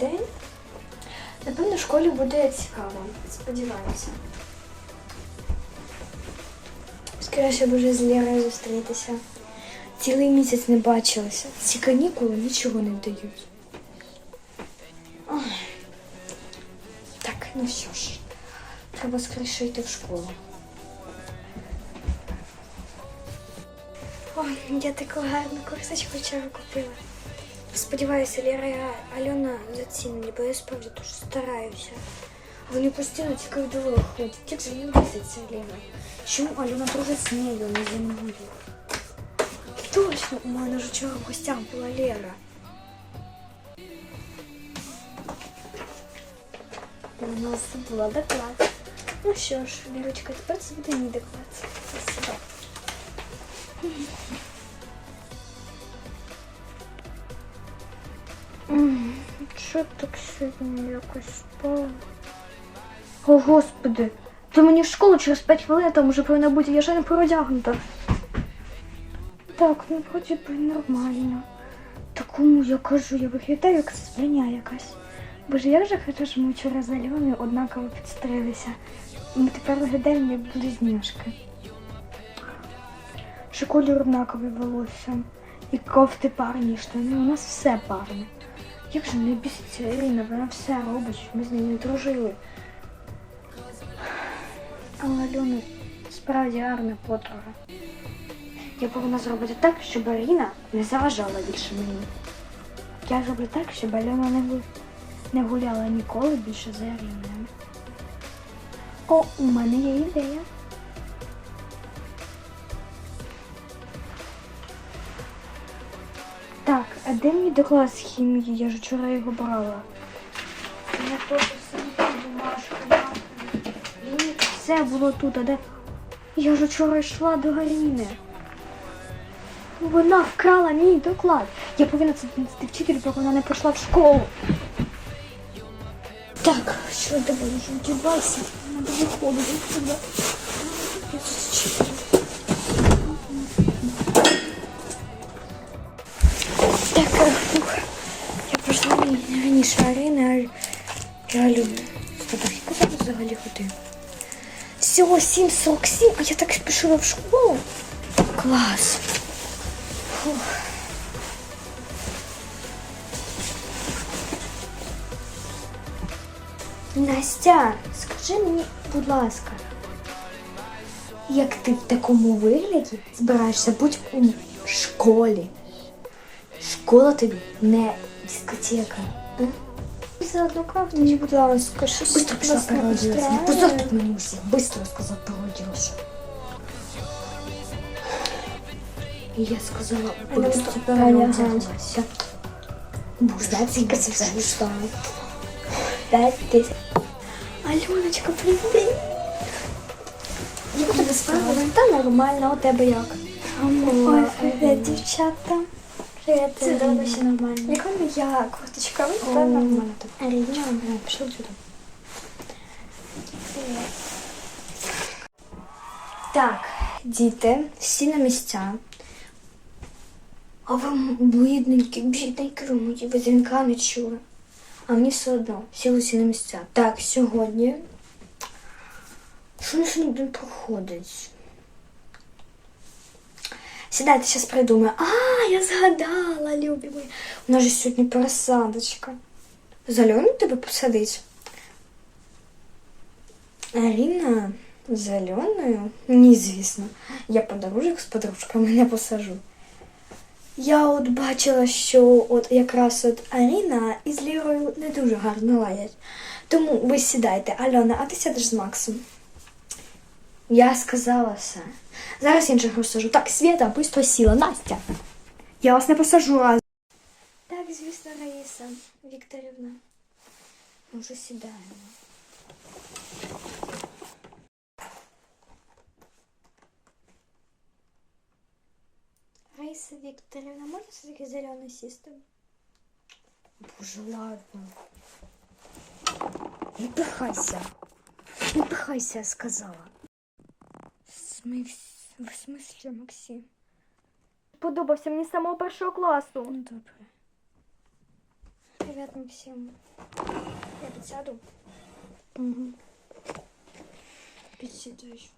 день. Напевно, в школі буде цікаво, сподіваюся. Скоріше б вже з Лєрою зустрітися. Цілий місяць не бачилася. Ці канікули нічого не дають. Ой. Так, ну що ж, треба скоріше йти в школу. Ой, я таку гарну курсочку вчора купила. Сподіваюся, Ліра і Альона зацінені, бо я справді дуже стараюся. Вони постійно тільки в дорогу ходять. Як же не біситься Ліра? Чому Альона дружить з нею, а не зі мною? Точно, у мене ж вчора в гостях була Лера. У нас була доклад. Ну що ж, Лірочка, тепер це буде мій доклад. Спасибо. Що так сьогодні якось спало? О, господи, то мені в школу через 5 хвилин, там вже повинна бути, я ще не переодягнута. Так, ну вроді би нормально. Такому я кажу, я виглядаю як свиня якась. Боже, як же що ми вчора з Альоною однаково підстрилися. Ми тепер виглядаємо як близнюшки. Ще колір однаковий волосся. І кофти парні, штани. У нас все парне. Як же не біситься Ірина, вона все робить, ми з нею не дружили. Але Альона справді гарна подруга. Я повинна зробити так, щоб Аріна не заважала більше мені. Я зроблю так, щоб Альона не, не гуляла ніколи більше за Аріною. О, у мене є ідея. Так, а де мій доклад з хімії? Я ж вчора його брала. Я теж сама бумажка. Ні, все було тут, а де? Я ж вчора йшла до Гаріни. Вона вкрала мій доклад. Я повинна це донести вчителю, поки вона не прийшла в школу. Так, що ти будеш вдівайся? Надо виходити сюди. Я взагалі година? Всього 7.47, а я так спішила в школу. Клас. Фух. Настя, скажи мені, будь ласка, як ти в такому вигляді збираєшся бути у школі? Школа тобі не дискотека Заодно как мне, будь ласка, щось Быстро пішла вас не переоділася. Не устраивает? позор тут мені усіх. Быстро сказав переоділася. І я сказала, Вона быстро просто переоділася. Знаете, сколько це стоїть? П'ять тисяч. Альоночка, привіт. Як у тебе справа? Та нормально, у тебе як? Ой, привіт, дівчата. Привіт, це добре, ще нормально. Яка моя курточка? Та нормально. Аріна, пішли сюди. Так, діти, всі на місця. А ви блідненькі, бідненькі, ви мої дзвінка не чули. А мені все одно, сіли всі на місця. Так, сьогодні. Що на сьогодні день проходить? Сідайте, зараз придумаю. А, я згадала, любі мої. У нас же сьогодні пересадочка. З Альоною тебе посадить? Аріна з Альоною? Ні, звісно. Я подружок з подружками не посажу. Я от бачила, що от якраз от Аріна із Лірою не дуже гарно ладять. Тому ви сідайте, Альона, а ти сядеш з Максом. Я сказала все. Зараз інших розсажу. Так, Свята, быстро сіла. Настя. Я вас не посажу раз. Так, звісно, Раїса Вікторівна. Ми вже сідаємо. Раїса Вікторівна, можна все-таки зелений сісти? Боже, ладно. Не пихайся. Не пихайся, я сказала. В смислі, Максим? подобався мені з самого першого класу. Ну, добре. Привіт, Максим. Я підсяду. Угу. Підсідаєш.